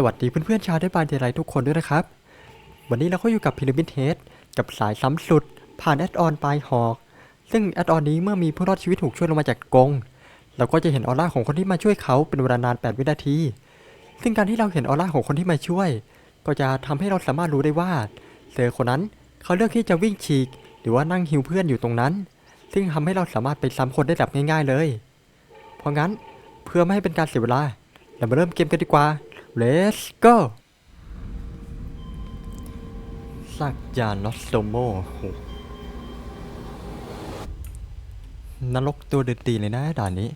สวัสดีเพื่อนๆชาวได้บานเดลัยทุกคนด้วยนะครับ วันนี้เราก็อยู่กับพีระมิดเฮดกับสายซ้ำสุด ผ่านแอดออนปลายหอก ซึ่งแอดออนนี้เมื่อมีผู้รอดชีวิตถูกช่วยลงมาจากกงเราก็จะเห็นออร่าของคนที่มาช่วยเขาเป็นเวลานาน 8 วินาที ซึ่งการที่เราเห็นออร่าของคนที่มาช่วย ก็จะทำให้เราสามารถรู้ได้ว่าเซอร์คนนั้นเขาเลือกที่จะวิ่งฉีก หรือว่านั่งฮิวเพื่อนอยู่ตรงนั้น ซึ่งทำให้เราสามารถไปซ้ำคนได้แบบง่าย ๆเลย เพราะงั้นเพื่อไม่ให้เป็นการเสียเวลา เรามาเริ่มเกมกันดีกว่า let's go สักยานอสโตโมนรกตัวเดือดตีเลยนะด่านนี้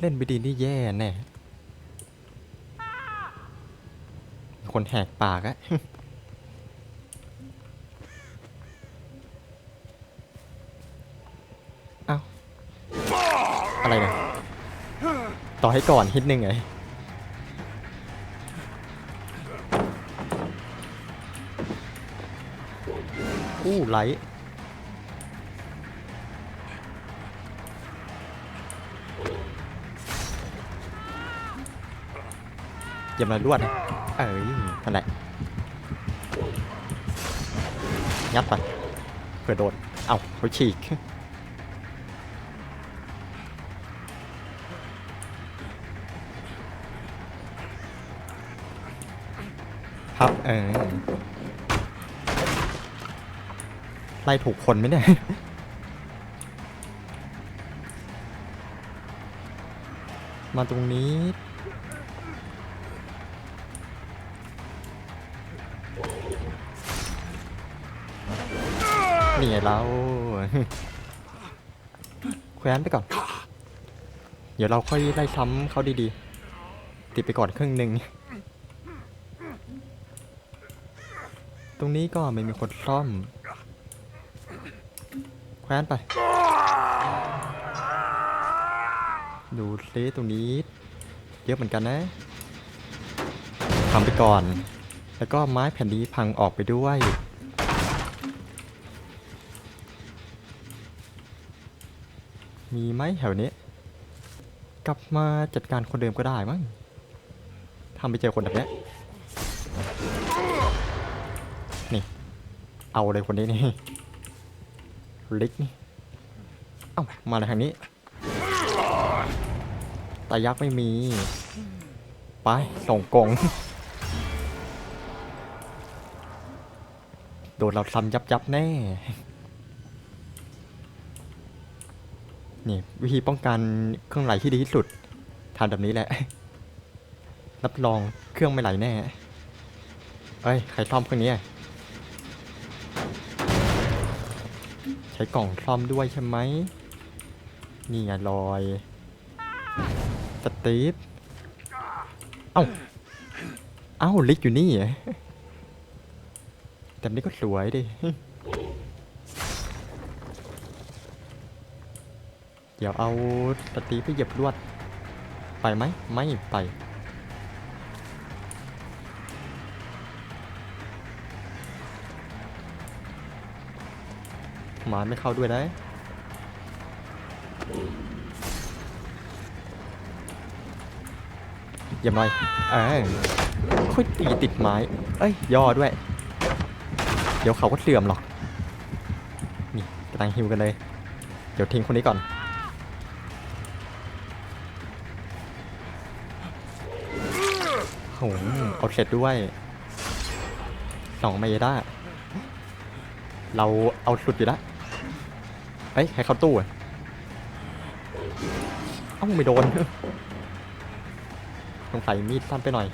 เล่นไม่ดีนี่แย่แน่ คนแหกปากอะเอาอะไรเนี่ย ต่อให้ก่อนฮิตหนึ่งไงอู้ไลท์อย่ามาลวดนะเอ้ยนั่นแหละยัดไปเผื่อโดน เอ้าเขาฉีก เออไล่ถูกคนไมเนี่ยมาตรงนี้ นี่ไงเราแคว้นไปก่อน เดี๋ยวเราค่อยไล่ซ้ำเขาดีๆ ติดไปก่อนครึ่งหนึ่ง รงนี้ก็ไม่มีคนซ่อม แคว้นไป ดูซิตรงนี้ เยอะเหมือนกันนะทำไปก่อน แล้วก็ไม้แผ่นนี้พังออกไปด้วยมีไหมแถวนี้ กลับมาจัดการคนเดิมก็ได้มั้งทำไปเจอคนแบบนี้ เอาเลยคนนี้นี่ลิกนี่ เอ้ามาเลยทางนี้ตายักษ์ไม่มี ไป ส่งกง โดนเราซ้ำยับยับแน่ นี่ วิธีป้องกันเครื่องไหลที่ดีที่สุดทำแบบนี้แหละ รับรองเครื่องไม่ไหลแน่ เอ้ย ใครซ่อมเครื่องนี้อะ ใช้กล่องซ่อมด้วยใช่ไหมนี่ไงรอย สตีฟเอ้า เอ้า ลิกอยู่นี่เหรอแต่นี่ก็สวยดิ เดี๋ยวเอาสตีฟไปเหยียบลวด ไปไหม ไม่ไป มาไม่เข้าด้วยได้อย่าหน่อยเออค่อยตีติดไม้ เอ้ย ย่อด้วย เดี๋ยวเขาก็เสื่อมหรอก นี่กำลังฮิวกันเลย เดี๋ยวทิ้งคนนี้ก่อน โห เอาเสร็จด้วยสองเมด้า เราเอาสุดอยู่แล้ว เฮ้ยใครเข้าตู้อะเอ้าไม่โดนสงสัยมีดสั้นไปหน่อย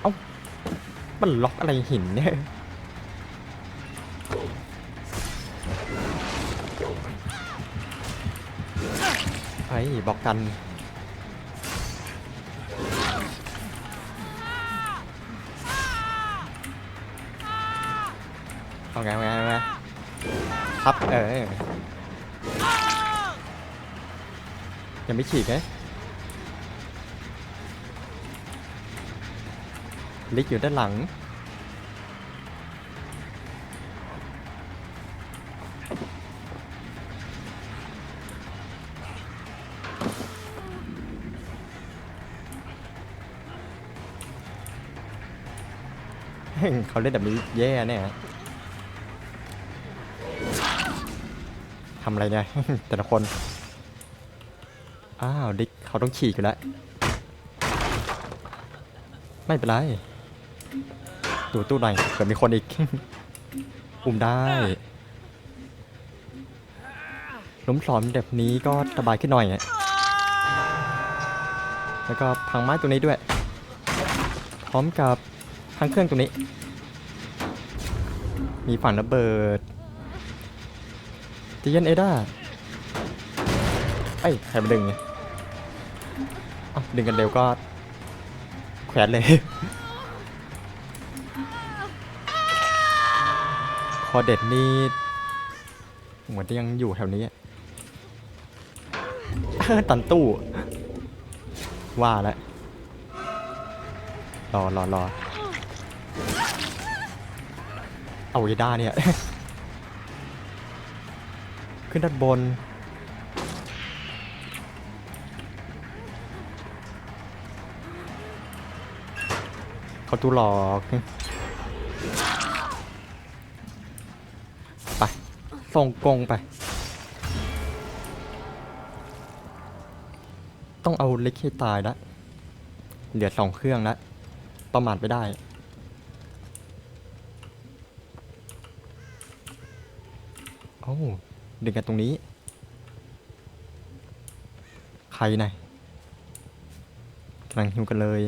เอ้า มันล็อกอะไรหินเนี่ยเฮ้บอกกัน ไงไงไงครับเออยังไม่ฉีดไหมลิกอยู่ด้านหลังเขาเล่นแบบนี้แย่แน่ำอะไรเนี่ย แต่ละคน อ้าวดิกเขาต้องฉีกอยู่แล้ว ไม่เป็นไร ดูตู้หน่อยเกิดมีคนอีกอุ้มได้ล้มสอนแบบนี้ก็สบายขึ้นหน่อย แล้วก็พังไม้ตัวนี้ด้วย พร้อมกับพังเครื่องตัวนี้ มีฝั่งระเบิด เจเยนเอด้าเอ้ยใครมาดึงเนี่ยเอ้าดึงกันเร็วก็แขวนเลยพอเด็ดนี่ เหมือนจะยังอยู่แถวนี้ตันตู้ ว่าแล้วรอรอรอเอาเยด้าเนี่ย ขึ้นด้านบน เขาตูหลอกไป ส่งกงไป ต้องเอาเล็กให้ตายละเหลือสองเครื่องละประมาทไม่ได้ โอ้า ดึงกันตรงนี้ ใครไหนกำลังหิวกันเลย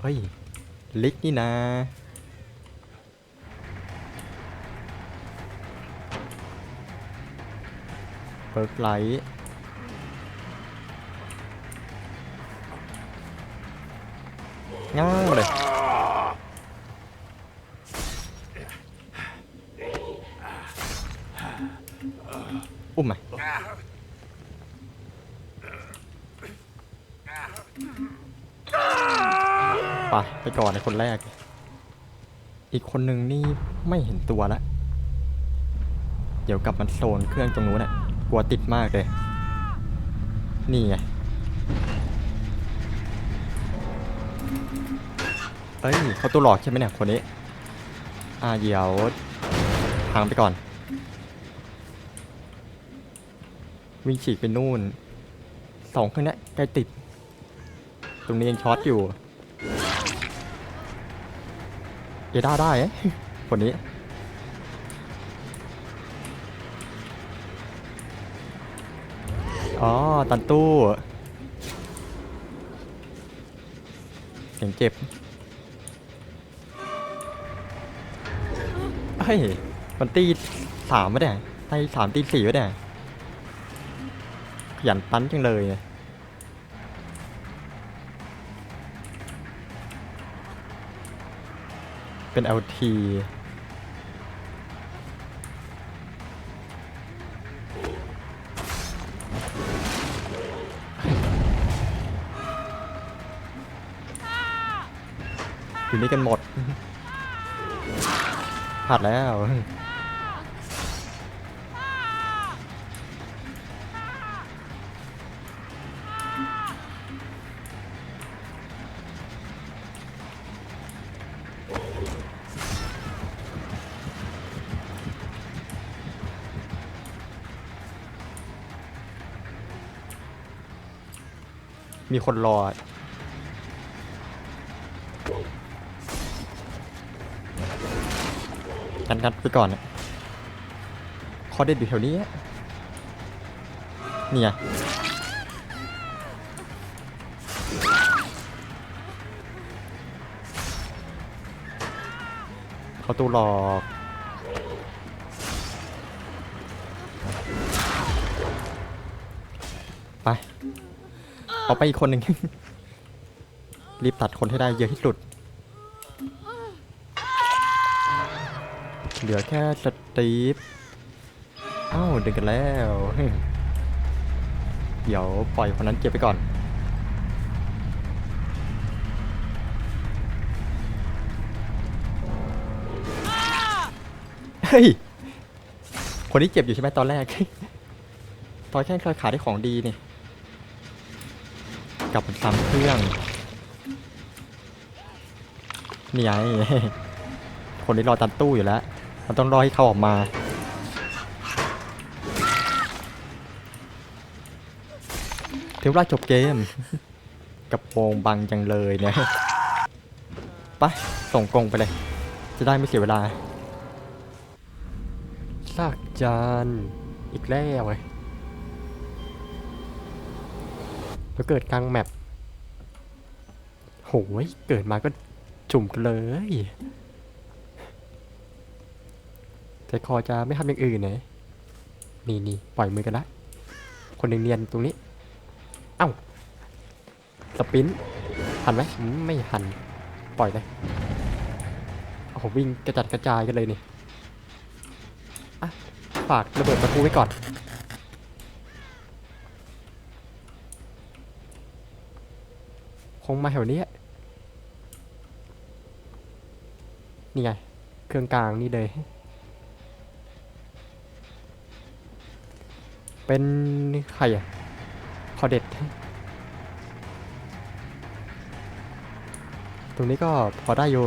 เฮ้ย ลิกนี่นะ เปิร์กไลท์ง้างเลย อุ้มไหมไปไปก่อนในคนแรก อีกคนหนึ่งนี่ไม่เห็นตัวละ เดี๋ยวกลับมันโซนเครื่องตรงนู้นน่ะ กลัวติดมากเลย นี่ไง เอ้ยเขาตัวหลอกใช่ไหมเนี่ยคนนี้ อ่าเดี๋ยวทางไปก่อน วิ่งฉีกไปนู่นสองเครื่องนี้ใกล้ติด ตรงนี้ยังช็อตอยู่เอด้าได้คนนี้ อ๋อ ตันตู้เสียงเจ็บเฮ้ย มันตีสามไม่ได้ตีสามตีสี่ไม่ได้ ขยันปั้นจังเลยเป็น LT อยู่นี่กันหมดพลาดแล้ว มีคนรอ กันกันไปก่อนอะคอเด็ดอยู่แถวนี้อะนี่ไงเขาตู้หลอก เอาไปอีกคนหนึ่ง รีบตัดคนให้ได้เยอะที่สุด เหลือแค่สตีฟอ้าวดึงกันแล้ว เดี๋ยวปล่อยคนนั้นเก็บไปก่อน เฮ้ย คนที่เจ็บอยู่ใช่ไหมตอนแรก ตอนแค่เคยขายได้ของดีนี่ กลับมาทำเครื่องนี่ไงคนนี้รอตันตู้อยู่แล้ว มันต้องรอให้เขาออกมา ถึงเวลาจบเกมกระโปงบังจังเลยเนี่ยไปส่งกงไปเลย จะได้ไม่เสียเวลาซากจานอีกแล้วเล แล้วเกิดกลางแมปโหยเกิดมาก็จุ่มกันเลยแต่คอจะไม่ทำอย่างอื่นนะนี่นี่ปล่อยมือกันละคนหนึ่งเนียนตรงนี้ เอ้า สปินหันไหมอืมไม่หัน ปล่อยเลยโอ้โหวิ่งกระจัดกระจายกันเลยนี่ อะ ฝากระเบิดประตูไว้ก่อน คงมาแถวนี้นี่ไง เครื่องกลางนี่เลย เป็นใครอะคอเด็ด ตรงนี้ก็พอได้อยู่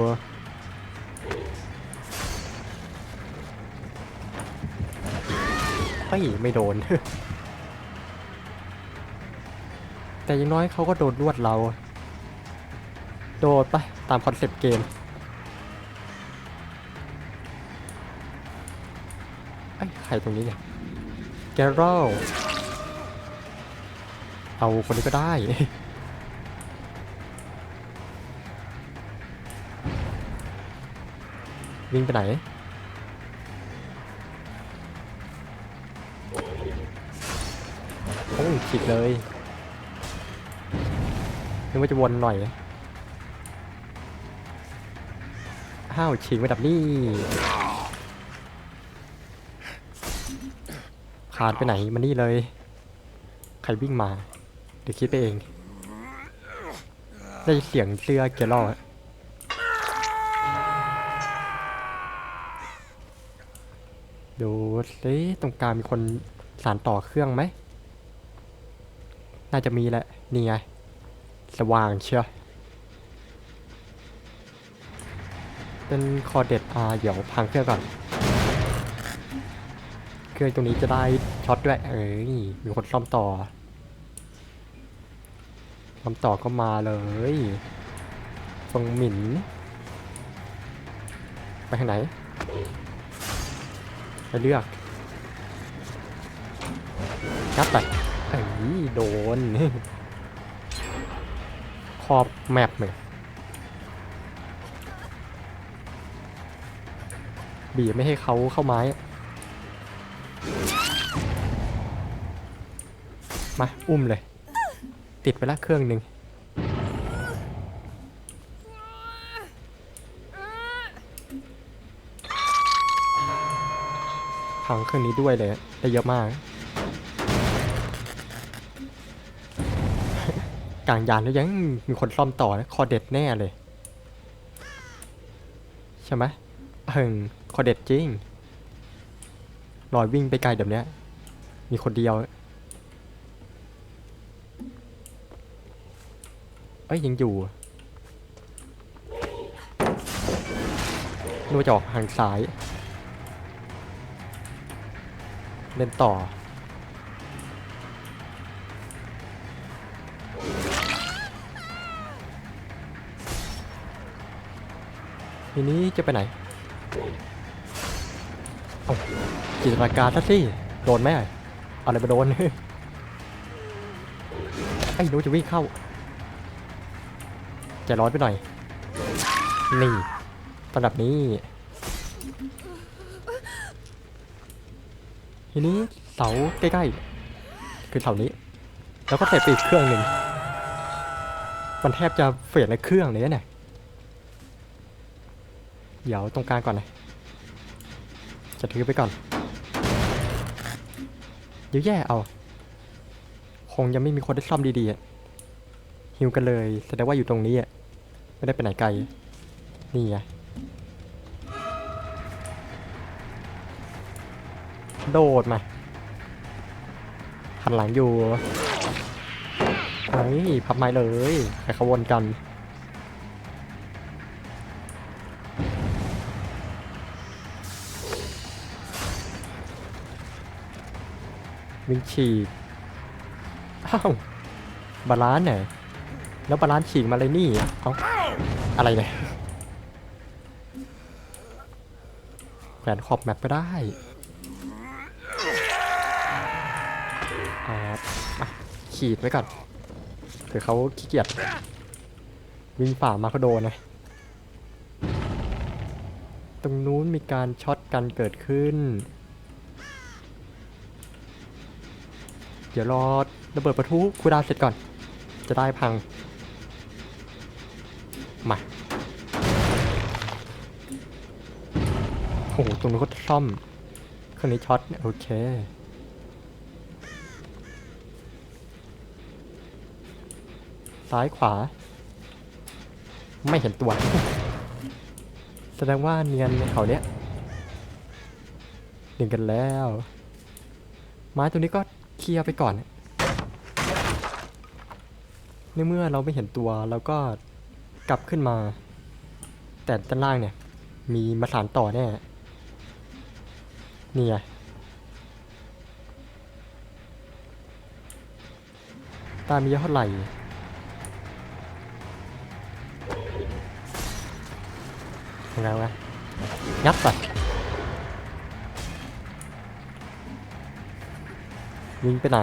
เฮ้ไม่โดน แต่ยังน้อยเขาก็โดนลวดเรา ดดไปตามคอนเซปต์เกมไอ้ใครตรงนี้เนี่ยแกโรลเอาคนนี้ก็ได้ วิ่งไปไหนโอ้ยฉีกเลยนึกว่าจะวนหน่อย ห้าวฉีกไปดับนี่ขาดไปไหนมานี่เลย ใครวิ่งมา เดี๋ยวคิดไปเอง ได้เสียงเสื้อเกลออดูสิตรงกลางมีคนสานต่อเครื่องไหม น่าจะมีแหละ นี่ไง สว่างเชียว เป็นคอเด็ดอ่าเดี๋ยวพังเครื่องก่อน เครื่องตรงนี้จะได้ช็อตด้วย เอ้ยมีคนซ่อมต่อซ่อมต่อก็มาเลยฟงหมิน ไปทางไหน ไปเลือกงับไปเอ้ยโดน ขอบแมปเลย บีบไม่ให้เขาเข้าไม้มาอุ้มเลย ติดไปละเครื่องหนึ่งพังเครื่องนี้ด้วยเลยได้เยอะมาก กลางยานแล้วยังมีคนซ่อมต่อนะคอเด็ดแน่เลย ใช่ไหมเอิง คอเด็ดจริงลอยวิ่งไปไกลแบบเนี้ย มีคนเดียว เอ้ย ยังอยู่นึกว่จะออกทางซ้าย เล่นต่อ ทีนี้จะไปไหน จินตนาการซะสิโดนไหมเอาอะไรมาโดนไอ้หนูจะวิ่งเข้าใจร้อนไปหน่อย นี่ตอนแบนี้ทีนี้เสาใกล้ๆ คือเสานี้ แล้วก็เสร็จไปอีกเครื่องหนึ่งมันแทบจะเฟียดในเครื่องเลยนะเนี่ยเดี๋ยวตรงกลางก่อนนะ จะถือไปก่อน เดี๋ยวแย่เอา คงยังไม่มีคนได้ซ่อมดีๆฮิวกันเลยแสดงว่าอยู่ตรงนี้อะไม่ได้ไปไหนไกล นี่ไงโดดมาหันหลังอยู่เฮ้ยพับไม้เลยใครเขวนกัน วิ่งฉีกอ้าวบาลานซ์เนี่ยแล้วบาลานซ์ฉีกมาเลยนี่เอาอะไรเนี่ยแขวนขอบแมปก็ได้อ่าอะขีดไว้ก่อนเผื่อเขาขี้เกียจวิ่งฝ่ามาเขาโดนนะตรงนู้นมีการช็อตกันเกิดขึ้น เดี๋ยวรอระเบิดประทุคูดาวเสร็จก่อน จะได้พัง มาโอ้โหตรงนู้ก็ซ่อมเครื่องนี้ช็อตโอเคซ้ายขวา ไม่เห็นตัว แสดงว่าเนียนในเขาเนี้ยหนึ่งกันแล้ว ไม้ตัวนี้ก็ เคลียร์ไปก่อนในเมื่อเราไม่เห็นตัวเราก็กลับขึ้นมา แต่ด้านล่างเนี่ย มีมาสานต่อแน่นี่ไงตามีเยอะเท่าไหร่ยังไงวะงัดไป วิ่งไปไหน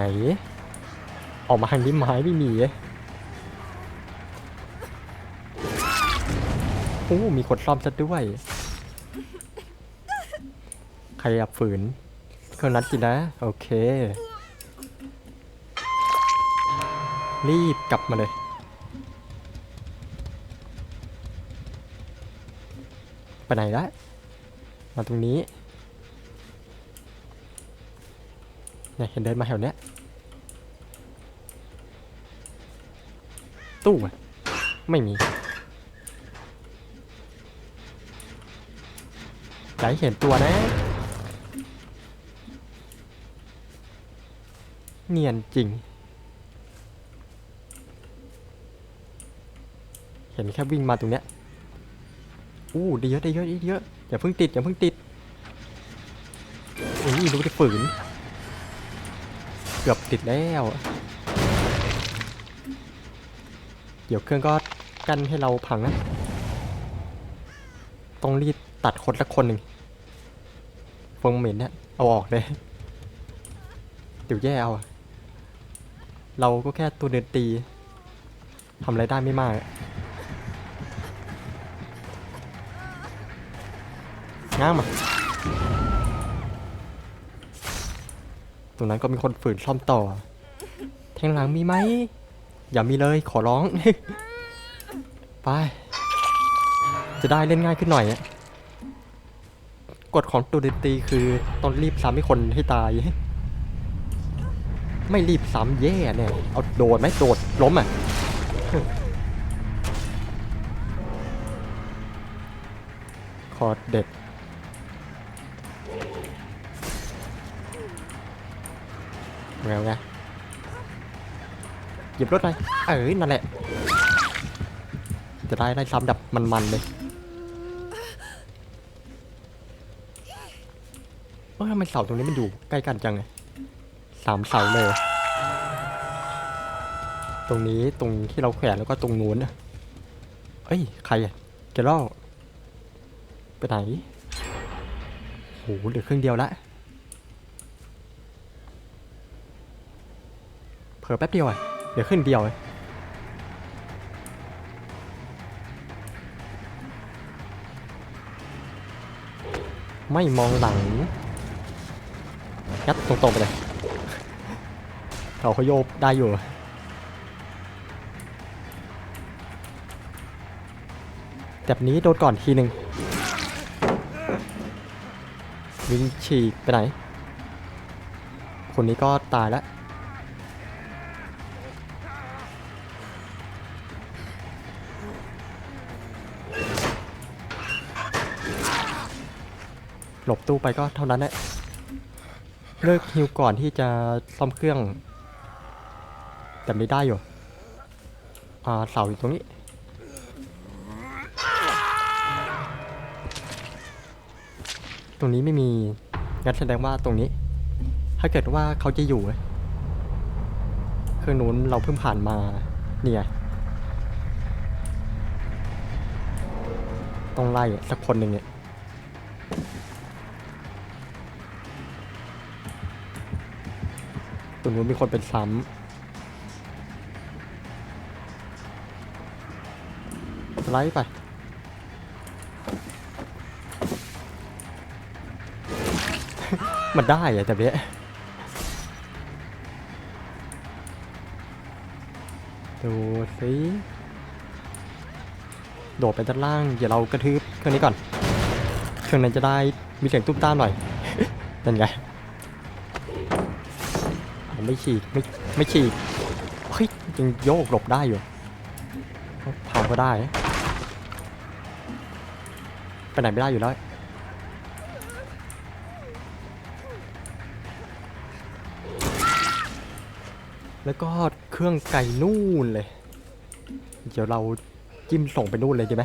ออกมาทางนี้ไม้ไม่มียโอ้มีคนซ่อมซะด้วย ใครอยากฝืนเครื่องนั้นสินะ โอเค รีบกลับมาเลยไปไหนละมาตรงนี้ เนี่ยเห็นเดินมาแถวเนี้ยตู้ไม่มีอย่าให้เห็นตัวนะ เนียนจริง เห็นแค่วิ่งมาตรงเนี้ยอู้ได้เยอะได้เยอะได้เยอะอย่าเพิ่งติดอย่าเพิ่งติดอุ้ยดูได้ฝืน เกือบติดแล้วเดี๋ยวเครื่องก็กั้นให้เราพังนะ ต้องรีบตัดคนละคนหนึ่งฟงเหม็นเนี่ยเอาออกเลย เดี๋ยวแย่เอาเราก็แค่ตัวเดินตีทำอะไรได้ไม่มากง้างมา รงนั้นก็มีคนฝืนซ่อมต่อ แทงหลังมีไหม อย่ามีเลยขอร้อง ไป จะได้เล่นง่ายขึ้นหน่อยกฎของตัวดตีคือต้องรีบซ้ำให้คนให้ตาย ไม่รีบซ้ำแย่เนี่ย เอาโดดไหมโดดล้มอะคอร์ดเด็ด ไงไงหยิบรถไปเอ้ยนั่นแหละ จะได้ได้ซ้ำดับมันๆเลยเอ้ยทำไมเสาตรงนี้มันอยู่ใกล้กันจังไงสามเสาเลย ตรงนี้ตรงที่เราแขวนแล้วก็ตรงนู้นน่ะเอ้ย ใครอะเจล่าไปไหนโหเหลือครึ่งเดียวละ เผล อแป๊บเดียวอะเดี๋ยวขึ้นเดียวเลยไม่มองหลังยัดตรงๆไปเลยเขาเขาโยกได้อยู่แบบนี้โดนก่อนทีหนึ่งวิ่งฉีกไปไหน คนนี้ก็ตายแล้ว หลบตู้ไปก็เท่านั้นแหละเลิกฮิวก่อนที่จะซ่อมเครื่อง แต่ไม่ได้อยู่อ่าเสาอยู่ตรงนี้ตรงนี้ไม่มีงั้นแสดงว่าตรงนี้ ถ้าเกิดว่าเขาจะอยู่เครื่องนู้นเราเพิ่งผ่านมาเนี่ยต้องไล่สักคนหนึ่งเนี่ย ตรงนู้นมีคนเป็นซ้ำสไลด์ไปมันได้อะแต่เนี้ยดูสิโดดไปด้านล่างเดี๋ยวเรากระทืบเครื่องนี้ก่อน เครื่องนั้นจะได้มีเสียงตุ้มต้ามหน่อยนั่นไง ผมไม่ฉีกไม่ไม่ฉีกเฮ้ยยังโยกหลบได้อยู่ผ่านก็ได้ ไปไหนไม่ได้อยู่แล้วแล้วก็เครื่องไก่นู่นเลย เดี๋ยวเราจิ้มส่งไปนู่นเลยดีไหม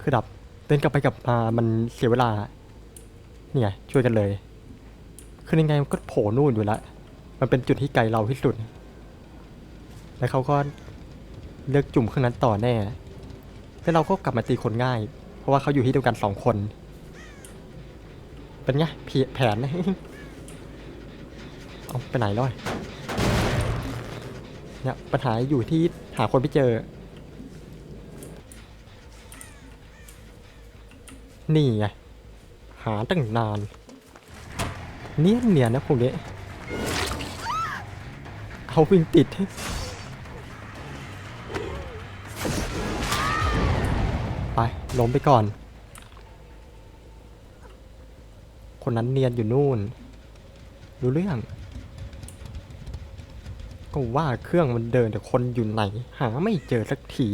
คือดับเดินกลับไปกลับมามันเสียเวลา นี่ไงช่วยกันเลยคือยังไงมันก็โผล่นู่นอยู่ล้วมันเป็นจุดที่ไกลเราที่สุด แล้วเขาก็เลือกจุ่มเครื่องนั้นต่อแน่ แล้วเราก็กลับมาตีคนง่าย เพราะว่าเขาอยู่ที่เดียวกันสองคน เป็นไงเพีแผนเอาไปไหนแล้วเนี่ยปัญหาอยู่ที่หาคนไม่เจอ นี่ไง หาตั้งนาน เนียนเนียนนะพวกนี้เอาวิ่งติด ไปล้มไปก่อน คนนั้นเนียนอยู่นู่น รู้เรื่อง ก็ว่าเครื่องมันเดินแต่คนอยู่ไหน หาไม่เจอสักที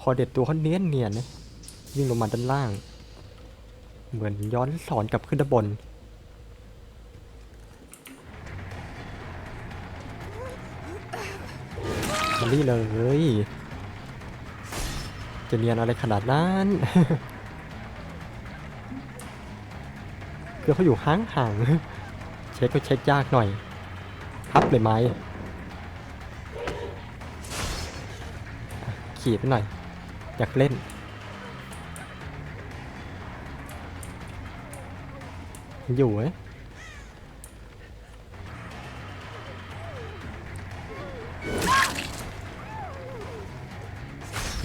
คอเด็ดตัวเขาเนียนเนียนนะวิ่งลงมาด้านล่าง เหมือนย้อนสอนกลับขึ้นด้านบนมานี่เลย จะเนียนอะไรขนาดนั้น คือเขาอยู่ห่างห่างๆเช็คก็เช็คยากหน่อย พับเลยไหมขีดไปหน่อย อยากเล่น อยู่เอ้ย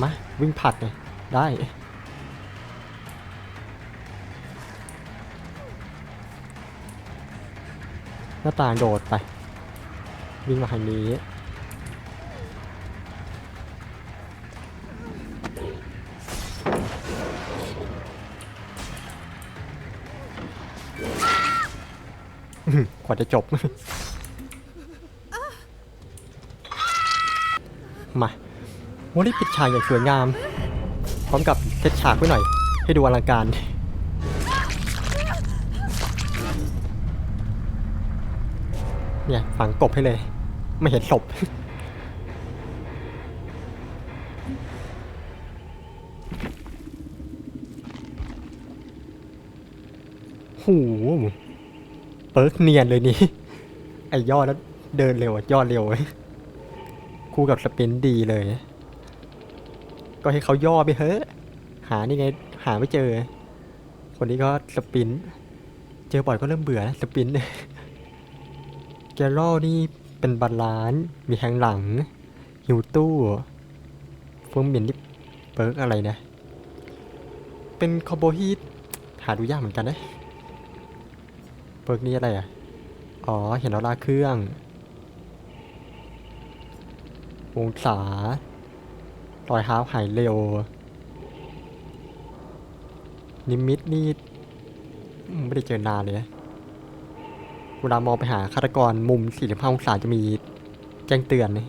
มาวิ่งผัดเลยได้หน้าต่างโดดไป วิ่งมาทางนี้ กว่าจะจบ มาวันนี้ปิดฉากอย่างสวยงาม พร้อมกับเซตฉากไว้หน่อย ให้ดูอลังการเนี่ยฝังกบให้เลย ไม่เห็นศพ เปิร์กเนียนเลยนี่ ไอ้ยอดแล้วเดินเร็วอะยอดเร็วเว้ยคู่กับสปินดีเลย ก็ให้เขาย่อไปเฮ้อะหานี่ไงหาไม่เจอ คนนี้ก็สปิน เจอบ่อยก็เริ่มเบื่อนะสปินแกลโร่นี่เป็นบาลานซ์มีแทงหลัง หิวตู้ฟิร์มมินนี่เปิร์กอะไรนะ เป็นคอโบที่หาดูยากเหมือนกันนะ เปิร์กนี้อะไรอะ อ๋อ เห็นออร่าเครื่อง องศารอยเท้าหายเร็ว นิมิตนี่ไม่ได้เจอนานเลยนะเวลามองไปหาฆาตกรมุม 45 องศาจะมีแจ้งเตือนนะ